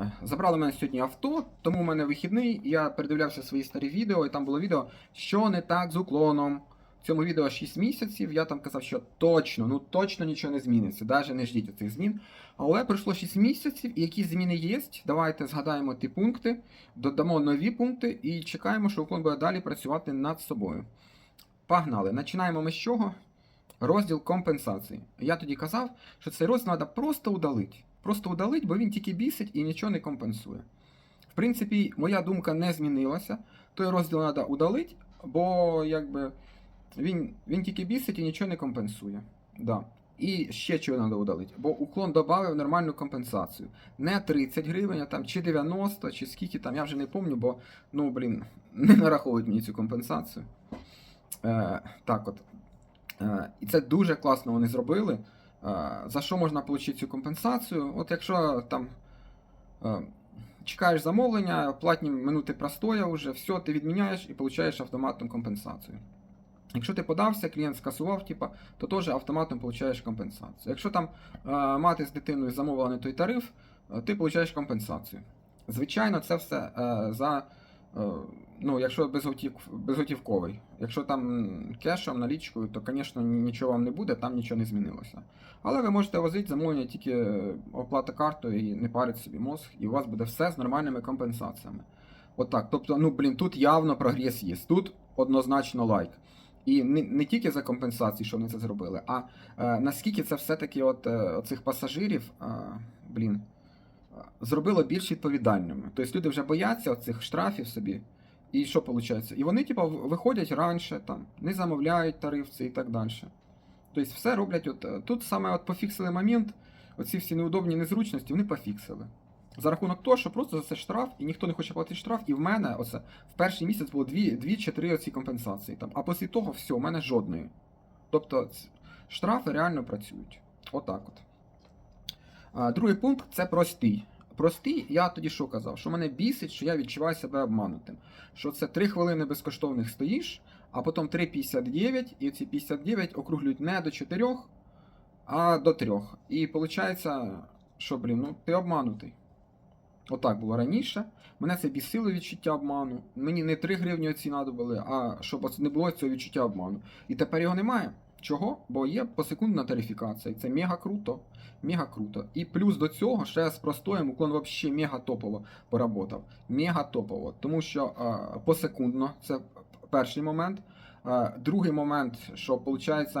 Е, Забрали мене сьогодні авто, тому в мене вихідний. Я передивлявся свої старі відео, і там було відео, що не так з уклоном. В цьому відео 6 місяців. Я там казав, що точно, ну точно нічого не зміниться. Навіть не ждіть цих змін. Але пройшло 6 місяців, і які зміни є. Давайте згадаємо ті пункти, додамо нові пункти і чекаємо, що уклон буде далі працювати над собою. Погнали. Починаємо ми з чого? Розділ компенсації. Я тоді казав, що цей розділ треба просто удалити. Просто удалити, бо він тільки бісить і нічого не компенсує. В принципі, моя думка не змінилася. Той розділ треба удалити, бо якби він, він тільки бісить і нічого не компенсує. Да. І ще чого треба удалити, бо уклон додав нормальну компенсацію. Не 30 гривень, а там чи 90, чи скільки там, я вже не пам'ятаю, бо ну, блін, не нараховують мені цю компенсацію. Е, так от. Е, і це дуже класно вони зробили. Е, За що можна отримати цю компенсацію? От якщо там е, чекаєш замовлення, платні минути простоя вже, все, ти відміняєш і отримуєш автоматну компенсацію. Якщо ти подався, клієнт скасував, типа, то теж автоматом отримуєш компенсацію. Якщо там е, мати з дитиною замовила не той тариф, ти отримуєш компенсацію. Звичайно, це все за. Е, Ну, якщо безготів, безготівковий. Якщо там кешем, налічкою, то, звісно, нічого вам не буде, там нічого не змінилося. Але ви можете возити замовлення тільки е, оплата картою і не парить собі мозг, і у вас буде все з нормальними компенсаціями. Отак. Тобто, ну блін, тут явно прогрес є. Тут однозначно лайк. І не, не тільки за компенсації, що вони це зробили, а е, наскільки це все-таки от, е, цих пасажирів, е, блін, зробило більш відповідальними. Тобто люди вже бояться цих штрафів собі. І що виходить? І вони, типу, виходять раніше, там, не замовляють тариф це і так далі. Тобто все роблять. От, тут саме от пофіксили момент, оці всі неудобні незручності, вони пофіксили. За рахунок того, що просто за це штраф, і ніхто не хоче платити штраф, і в мене оце в перший місяць було дві, дві чи три оці компенсації. Там, а після того все, у мене жодної. Тобто штрафи реально працюють. Отак от. Другий пункт це простий. Простий, я тоді що казав? Що мене бісить, що я відчуваю себе обманутим. Що це 3 хвилини безкоштовних стоїш, а потім 3,59, і ці 59 округлюють не до 4, а до 3. І виходить, що, блін, ну ти обманутий. Отак було раніше. Мене це бісило відчуття обману. Мені не 3 гривні оці надобали, а щоб не було цього відчуття обману. І тепер його немає. Чого? Бо є посекундна тарифікація. Це мега круто. Мега круто. І плюс до цього ще з простоєм уклон взагалі мега топово поработав. Мега топово. Тому що е, посекундно, це перший момент. Е, другий момент, що виходить,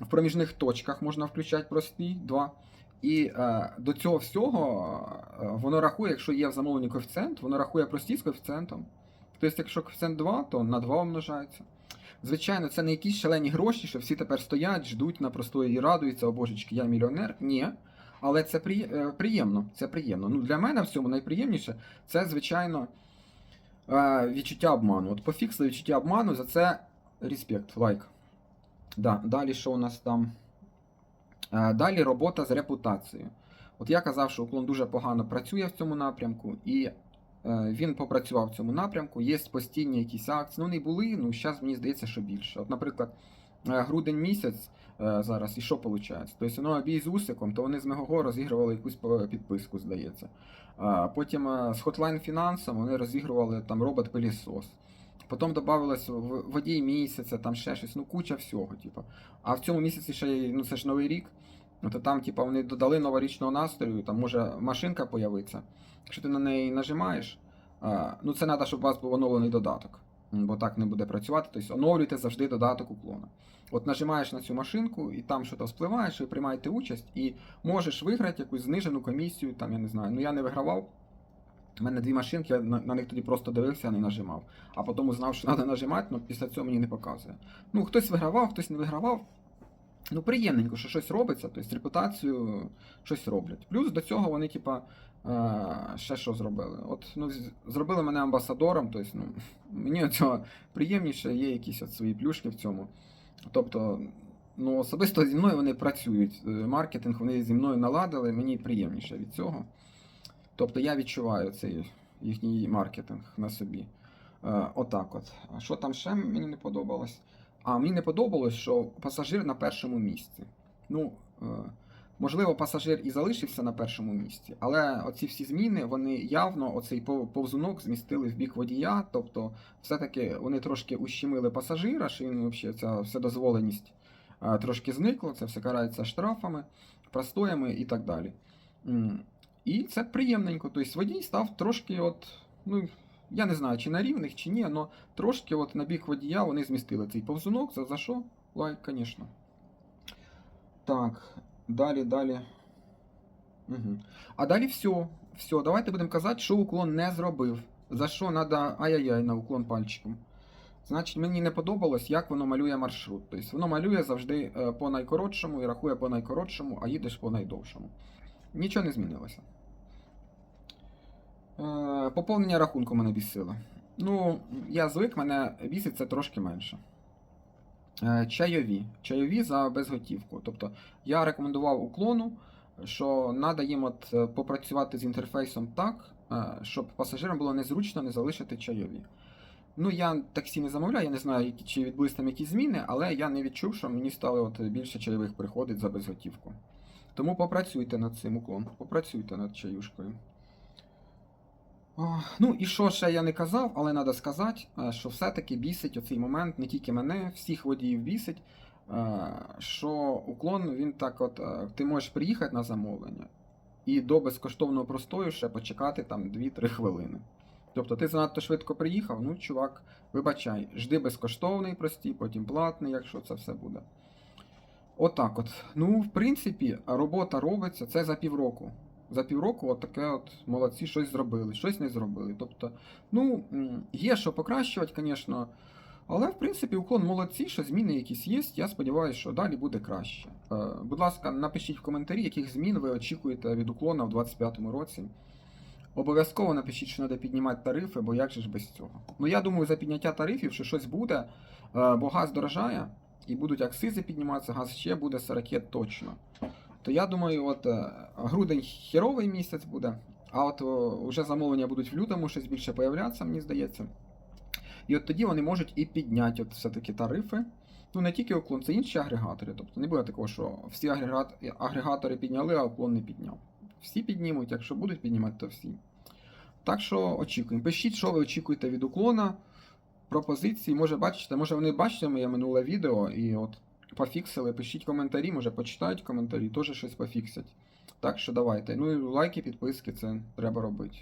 в проміжних точках можна включати прості, два. І е, до цього всього е, воно рахує, якщо є в замовленні коефіцієнт, воно рахує прості з коефіцієнтом. Тобто, якщо коефіцієнт 2, то на 2 умножається. Звичайно, це не якісь шалені гроші, що всі тепер стоять, ждуть на простої і радуються, о божечки, я мільйонер. Ні. Але це е, приємно. Це приємно. Ну, для мене в цьому найприємніше це, звичайно, е, відчуття обману. От пофіксили відчуття обману, за це респект, лайк. Да, далі що у нас там? Е, Далі робота з репутацією. От я казав, що уклон дуже погано працює в цьому напрямку, і він попрацював в цьому напрямку. Є постійні якісь акції. Ну, вони були, ну зараз мені здається, що більше. От, наприклад, е, грудень місяць е, зараз, і що виходить? Тобто, ну, бій з Усиком, то вони з Мегого розігрували якусь підписку, здається. Потім е, з Hotline Finance вони розігрували там робот-пилісос. Потім додавалось водій місяця, там ще щось, ну куча всього, типу. А в цьому місяці ще ну це ж новий рік. Ну то там, типу, вони додали новорічного настрою, там може машинка появиться. Якщо ти на неї нажимаєш, ну це треба, щоб у вас був оновлений додаток. Бо так не буде працювати. Тобто оновлюйте завжди додаток уклона. От нажимаєш на цю машинку, і там щось вспливаєш, ви приймаєте участь, і можеш виграти якусь знижену комісію, там я не знаю. Ну я не вигравав. У мене дві машинки, я на, на них тоді просто дивився, а не нажимав. А потім узнав, що треба нажимати, але після цього мені не показує. Ну, хтось вигравав, хтось не вигравав. Ну, приємненько, що щось робиться, тобто репутацію щось роблять. Плюс до цього вони, типа, е, ще що зробили? От, ну, зробили мене амбасадором, тобто, ну, мені цього приємніше, є якісь от свої плюшки в цьому. Тобто, ну, особисто зі мною вони працюють. Е, Маркетинг вони зі мною наладили, мені приємніше від цього. Тобто я відчуваю цей їхній маркетинг на собі. Е, отак от. А що там ще мені не подобалось? А мені не подобалось, що пасажир на першому місці. Ну, е, Можливо, пасажир і залишився на першому місці, але оці всі зміни, вони явно оцей повзунок змістили в бік водія. Тобто, все-таки вони трошки ущемили пасажира, що він взагалі ця вседозволеність е, трошки зникла, це все карається штрафами, простоями і так далі. І це приємненько. Тобто водій став трошки, от, ну, я не знаю, чи на рівних, чи ні, але трошки от на бік водія вони змістили цей повзунок. За, за що? Лайк, звісно. Так, далі, далі. Угу. А далі все. Все, давайте будемо казати, що уклон не зробив. За що треба ай-яй-яй на уклон пальчиком. Значить, мені не подобалось, як воно малює маршрут. Тобто воно малює завжди е, по найкоротшому і рахує по найкоротшому, а їдеш по найдовшому. Нічого не змінилося. Е, Поповнення рахунку мене бісило. Ну, я звик, мене бісить це трошки менше. Е, Чайові. Чайові за безготівку. Тобто я рекомендував уклону, що треба їм от е, попрацювати з інтерфейсом так, щоб пасажирам було незручно не залишити чайові. Ну, я таксі не замовляю, я не знаю, чи відбулись там якісь зміни, але я не відчув, що мені стало от більше чайових приходить за безготівку. Тому попрацюйте над цим уклон, попрацюйте над чаюшкою. Ну і що ще я не казав, але треба сказати, е, що все-таки бісить оцей момент не тільки мене, всіх водіїв бісить, е, що уклон він так от, е, ти можеш приїхати на замовлення і до безкоштовного простою ще почекати там 2-3 хвилини. Тобто ти занадто швидко приїхав, ну, чувак, вибачай, жди безкоштовний простій, потім платний, якщо це все буде. Отак от. Ну, в принципі, робота робиться це за півроку. За півроку от таке от молодці щось зробили, щось не зробили. Тобто, ну, є що покращувати, звісно. Але, в принципі, уклон молодці, що зміни якісь є. Я сподіваюся, що далі буде краще. Е, будь ласка, напишіть в коментарі, яких змін ви очікуєте від уклона в 2025 році. Обов'язково напишіть, що треба піднімати тарифи, бо як же ж без цього. Ну я думаю, за підняття тарифів, що щось буде, е, бо газ дорожає, і будуть акцизи підніматися, газ ще буде з ракет точно. То я думаю, от е, грудень херовий місяць буде, а от вже замовлення будуть в лютому, щось більше появлятися, мені здається. І от тоді вони можуть і підняти от все-таки тарифи. Ну не тільки уклон, це інші агрегатори. Тобто не буде такого, що всі агрегатори підняли, а уклон не підняв. Всі піднімуть, якщо будуть піднімати, то всі. Так що очікуємо. Пишіть, що ви очікуєте від уклона, пропозиції. Може, бачите, може вони бачите моє минуле відео і от пофіксили. Пишіть коментарі, може почитають коментарі, теж щось пофіксять. Так що давайте. Ну і лайки, підписки, це треба робити.